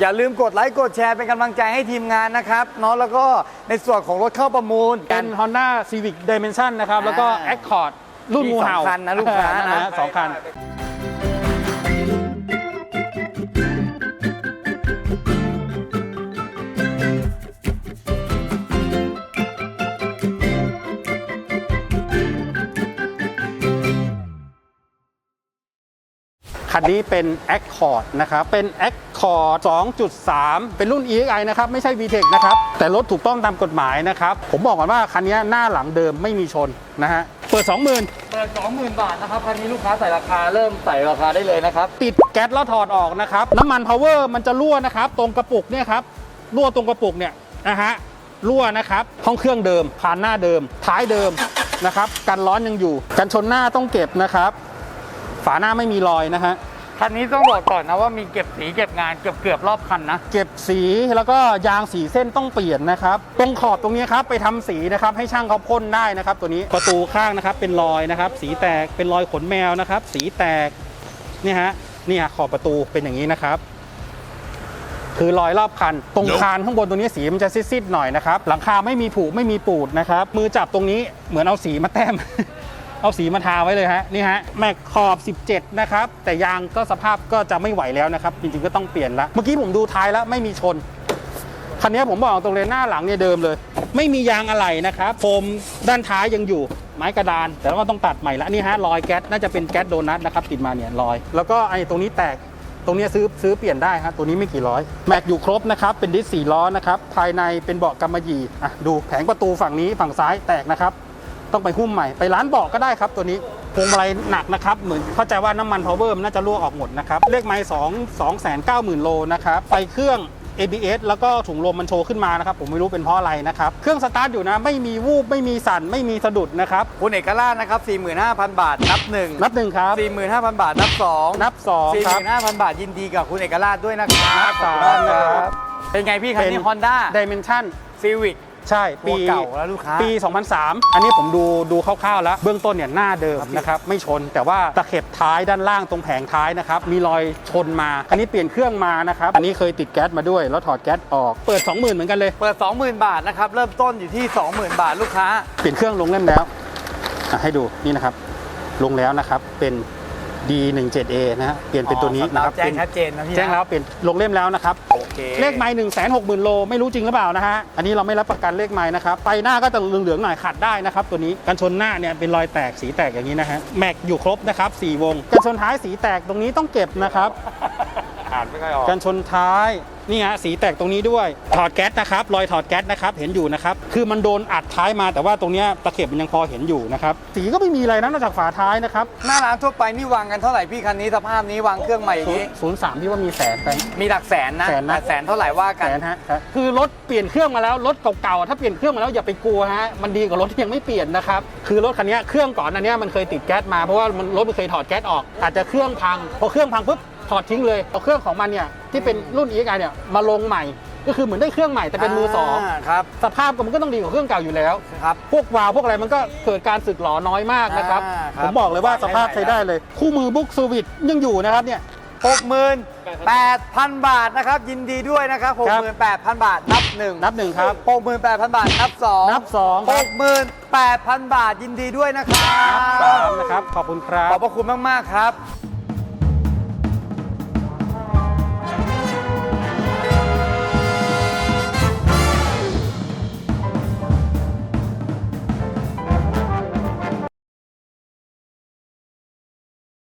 อย่าลืมกดไลค์กดแชร์เป็นกำลังใจให้ทีมงานนะครับเนาะแล้วก็ในส่วนของรถเข้าประมูล เป็น Honda Civic Dimension นะครับ แล้วก็อ่า Accord รุ่นงูเห่ามีสองคันนะลูกค้านะฮสองคัน คันนี้เป็น Accord นะครับเป็น Accord 2.3 เป็นรุ่น EXI นะครับไม่ใช่ VTEC นะครับแต่รถถูกต้องตามกฎหมายนะครับผมบอกก่อนว่าคันนี้หน้าหลังเดิมไม่มีชนนะฮะเปิด 20,000 เปิด 20,000 บาทนะครับคันนี้ลูกค้าใส่ราคาเริ่มใส่ราคาได้เลยนะครับ ติดแก๊สแล้วถอดออกนะครับน้ำมัน power มันจะรั่วนะครับ ตรงกระปุกเนี่ยครับรั่วตรงกระปุกเนี่ยนะฮะรั่วนะครับห้องเครื่องเดิมผ่านหน้าเดิม ท้ายเดิมนะครับกันร้อนยังอยู่ กันชนหน้าต้องเก็บนะครับ ฝาหน้าไม่มีรอยนะฮะ คันนี้ต้องบอกก่อนนะว่ามีเก็บสีเก็บงานเกือบเกือบรอบคันนะ เก็บสีแล้วก็ยางสีเส้นต้องเปลี่ยนนะครับ ตรงขอบตรงนี้ครับไปทำสีนะครับให้ช่างเขาพ่นได้นะครับ ตัวนี้ประตูข้างนะครับเป็นรอยนะครับ สีแตกเป็นรอยขนแมวนะครับ สีแตกเนี่ฮะเนี่ยขอบประตูเป็นอย่างนี้นะครับ คือรอยรอบคัน ตรงคานข้างบนตรงนี้สีมันจะซีดๆหน่อยนะครับ หลังคาไม่มีผุไม่มีปูดนะครับ มือจับตรงนี้เหมือนเอาสีมาแต้ม เอาสีมาทาไว้เลยฮะนี่ฮะแม็กขอบ 17 นะครับ แต่ยางก็สภาพก็จะไม่ไหวแล้วนะครับ จริงๆก็ต้องเปลี่ยนละเมื่อกี้ผมดูท้ายแล้วไม่มีชนคันนี้ผมบอกตรงเลยหน้าหลังเนี่ยเดิมเลย ไม่มียางอะไหล่นะครับโฟมด้านท้ายยังอยู่ไม้กระดาน แต่ว่าต้องตัดใหม่ละนี่ฮะรอยแก๊สน่าจะเป็นแก๊สโดนัทนะครับติดมาเนี่ยรอย แล้วก็ไอ้ตรงนี้แตกตรงเนี้ยซื้อซื้อเปลี่ยนได้ครับตัวนี้ไม่กี่ร้อย แม็กอยู่ครบนะครับเป็นดิสสี่ล้อนะครับภายในเป็นเบาะกำมะหยี่อะดูแผงประตูฝั่งนี้ฝั่งซ้ายแตกนะครับ ต้องไปหุ้มใหม่ ไปร้านเบาะก็ได้ครับตัวนี้พวงมาลัยหนักนะครับ เหมือนเข้าใจว่าน้ำมันพาวเวอร์มันน่าจะรั่วออกหมดนะครับ เลขไม้สองสองแสนเก้าหมื่นโลนะครับ ไฟเครื่อง ABS แล้วก็ถุงลมมันโชว์ขึ้นมานะครับ ผมไม่รู้เป็นเพราะอะไรนะครับ เครื่องสตาร์ทอยู่นะ ไม่มีวูบ ไม่มีสั่น ไม่มีสะดุดนะครับ คุณเอกราชนะครับ 45,000 บาท นับหนึ่งนับหนึ่งครับ 45,000 บาท นับสองนับสองครับ45,000 บาทยินดีกับคุณเอกราชด้วยนะครับนับสามขอบคุณนะครับ เป็นไงพี่คันนี้ Honda Dimension Civic ใช่ตัปีวเก่าแล้วลูกค้าปี 2003 อันนี้ผมดูดูคร่าวๆแล้ว เบื้องต้นเนี่ยหน้าเดิมครับพี่นะครับไม่ชน แต่ว่าตะเข็บท้ายด้านล่างตรงแผงท้ายนะครับมีรอยชนมา อันนี้เปลี่ยนเครื่องมานะครับอันนี้เคยติดแก๊สมาด้วย แล้วถอดแก๊สออกเปิด 20,000 เหมือนกันเลยเปิด 20,000 บาทนะครับเริ่มต้นอยู่ที่ 20,000 บาทลูกค้า เปลี่ยนเครื่องลงเล่มแล้วอะให้ดูนี่นะครับลงแล้วนะครับเป็น D17A นะฮะเปลี่ยนเป็นตัวนี้นะครับแจ้งเป็นชัดเจนนะพี่นะแจ้งแล้วเปลี่ยนลงเล่มแล้วนะครับโอเคเลขไม้หนึ่งแสนหกหมื่นโลไม่รู้จริงหรือเปล่านะฮะอันนี้เราไม่รับประกันเลขไม้นะครับไฟหน้าก็จะเหลืองๆหน่อยขัดได้นะครับตัวนี้กันชนหน้าเนี่ยเป็นรอยแตกสีแตกอย่างนี้นะฮะแม็กอยู่ครบนะครับสี่วงกันชนท้ายสีแตกตรงนี้ต้องเก็บนะครับอ่านไม่ค่อยออกกันชนท้าย นี่ฮะสีแตกตรงนี้ด้วยถอดแก๊สนะครับรอยถอดแก๊สนะครับเห็นอยู่นะครับคือมันโดนอัดท้ายมาแต่ว่าตรงเนี้ยตะเข็บมันยังพอเห็นอยู่นะครับสีก็ไม่มีอะไรนะนอกจากฝาท้ายนะครับหน้าร้านทั่วไปนี่วางกันเท่าไหร่พี่คันนี้สภาพนี้วางเครื่องใหม่อย่างนี้ศูนย์สามที่ว่ามีแสนไป มีหลักแสนนะแสนนะแต่แสนเท่าไหร่ว่ากัแสนนฮะครับคือรถเปลี่ยนเครื่องมาแล้วรถเก่าๆถ้าเปลี่ยนเครื่องมาแล้วอย่าไปกลัวฮะมันดีกว่ารถที่ยังไม่เปลี่ยนนะครับคือรถคันเนี้ยเครื่องก่อนอันเนี้ยมันเคยติดแก๊สมาเพราะว่ามันรถมันเคยถอดแก๊สออกอาจจะเครื่องพังพอเครื่องพังปุ๊บ ถอดทิ้งเลยเอาเครื่องของมันเนี่ยที่เป็นรุ่น EXI เนี่ยมาลงใหม่ ก็คือเหมือนได้เครื่องใหม่แต่เป็นมือสองครับสภาพก็มันก็ต้องดีกว่าเครื่องเก่าอยู่แล้ว ครับ พวกวาล์วพวกอะไรมันก็เกิดการสึกหรอน้อยมากนะครับ อ่าครับผมบอกเลยว่าสภาพใช้ได้เลย คู่มือบุ๊กสวิตยังอยู่นะครับเนี่ย 68,000 บาทนะครับ ยินดีด้วยนะครับ ครับ68,000 บาท นับหนึ่งนับหนึ่งครับ 68,000 บาท นับสองนับสองครับ68,000 บาท ยินดีด้วยนะครับ นับสามนะครับขอบคุณครัขอบ บพระคุณมาก ๆ ครับ